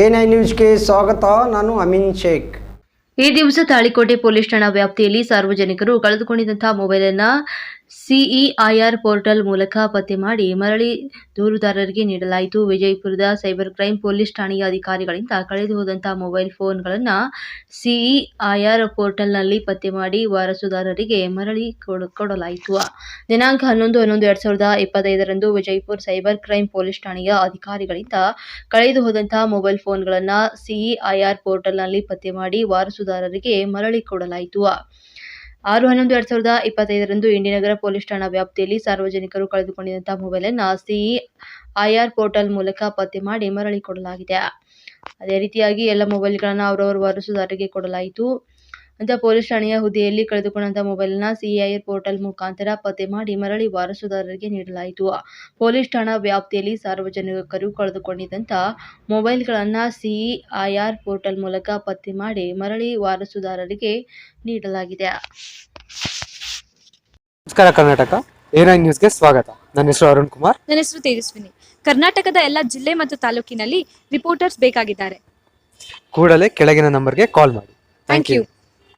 N I ನ್ಯೂಸ್ಗೆ ಸ್ವಾಗತ. ನಾನು ಅಮಿನ್ ಶೇಖ್. ಈ ದಿವಸ ತಾಳಿಕೋಟೆ ಪೊಲೀಸ್ ಠಾಣಾ ವ್ಯಾಪ್ತಿಯಲ್ಲಿ ಸಾರ್ವಜನಿಕರು ಕಳೆದುಕೊಂಡಿದ್ದಂತಹ ಮೊಬೈಲನ್ನು ಸಿಇಐಆರ್ ಪೋರ್ಟಲ್ ಮೂಲಕ ಪತ್ತೆ ಮಾಡಿ ಮರಳಿ ದೂರುದಾರರಿಗೆ ನೀಡಲಾಯಿತು. ವಿಜಯಪುರದ ಸೈಬರ್ ಕ್ರೈಂ ಪೊಲೀಸ್ ಠಾಣೆಯ ಅಧಿಕಾರಿಗಳಿಂದ ಕಳೆದು ಹೋದಂತಹ ಮೊಬೈಲ್ ಫೋನ್ಗಳನ್ನು ಸಿಇಐಆರ್ ಪೋರ್ಟಲ್ನಲ್ಲಿ ಪತ್ತೆ ಮಾಡಿ ವಾರಸುದಾರರಿಗೆ ಮರಳಿ ಕೊಡ- ಕೊಡಲಾಯಿತು. ದಿನಾಂಕ ಹನ್ನೊಂದು ಹನ್ನೊಂದು, ಎರಡ್ ಸಾವಿರದ ಇಪ್ಪತ್ತೈದರಂದು ವಿಜಯಪುರ ಸೈಬರ್ ಕ್ರೈಂ ಪೊಲೀಸ್ ಠಾಣೆಯ ಅಧಿಕಾರಿಗಳಿಂದ ಕಳೆದು ಹೋದಂತಹ ಮೊಬೈಲ್ ಫೋನ್ಗಳನ್ನು ಸಿಇಐಆರ್ ಪೋರ್ಟಲ್ನಲ್ಲಿ ಪತ್ತೆ ಮಾಡಿ ವಾರಸುದಾರರಿಗೆ ಮರಳಿ ಕೊಡಲಾಯಿತು. ಆರು ಹನ್ನೊಂದು ಎರಡು ಸಾವಿರದ ಇಪ್ಪತ್ತೈದರಂದು ಇಂಡಿನಗರ ಪೊಲೀಸ್ ಠಾಣಾ ವ್ಯಾಪ್ತಿಯಲ್ಲಿ ಸಾರ್ವಜನಿಕರು ಕಳೆದುಕೊಂಡಿದ್ದಂತಹ ಸಿಇ ಐಆರ್ ಪೋರ್ಟಲ್ ಮೂಲಕ ಪತ್ತೆ ಮಾಡಿ ಮರಳಿ ಕೊಡಲಾಗಿದೆ. ಅದೇ ರೀತಿಯಾಗಿ ಎಲ್ಲ ಮೊಬೈಲ್ಗಳನ್ನು ಅವರವರ ವಾರಸುದಾರರಿಗೆ ಕೊಡಲಾಯಿತು. ಅಂತ ಪೊಲೀಸ್ ಠಾಣೆಯ ಹುದ್ದೆಯಲ್ಲಿ ಕಳೆದುಕೊಂಡಂತಹ ಮೊಬೈಲ್ನ ಸಿಐಆರ್ ಪೋರ್ಟಲ್ ಮುಖಾಂತರ ಪತ್ತೆ ಮಾಡಿ ಮರಳಿ ವಾರಸುದಾರರಿಗೆ ನೀಡಲಾಯಿತು. ಪೊಲೀಸ್ ಠಾಣಾ ವ್ಯಾಪ್ತಿಯಲ್ಲಿ ಸಾರ್ವಜನಿಕರು ಮೊಬೈಲ್ ಮೊಬೈಲ್ಗಳನ್ನು ಸಿಐಆರ್ ಪೋರ್ಟಲ್ ಮೂಲಕ ಪತ್ತೆ ಮಾಡಿ ಮರಳಿ ವಾರಸುದಾರರಿಗೆ ನೀಡಲಾಗಿದೆ. ನಮಸ್ಕಾರ ಕರ್ನಾಟಕ. ಏರೈನ್ ನ್ಯೂಸ್ಗೆ ಸ್ವಾಗತ. ನನ್ನ ಹೆಸರು ಅರುಣ್ ಕುಮಾರ್. ನನ್ನ ಹೆಸರು ತೇಜಸ್ವಿನಿ. ಕರ್ನಾಟಕದ ಎಲ್ಲ ಜಿಲ್ಲೆ ಮತ್ತು ತಾಲೂಕಿನಲ್ಲಿ ರಿಪೋರ್ಟರ್ಸ್ ಬೇಕಾಗಿದ್ದಾರೆ. ಕೂಡಲೇ ಕೆಳಗಿನ ನಂಬರ್ಗೆ ಕಾಲ್ ಮಾಡಿ. Thank you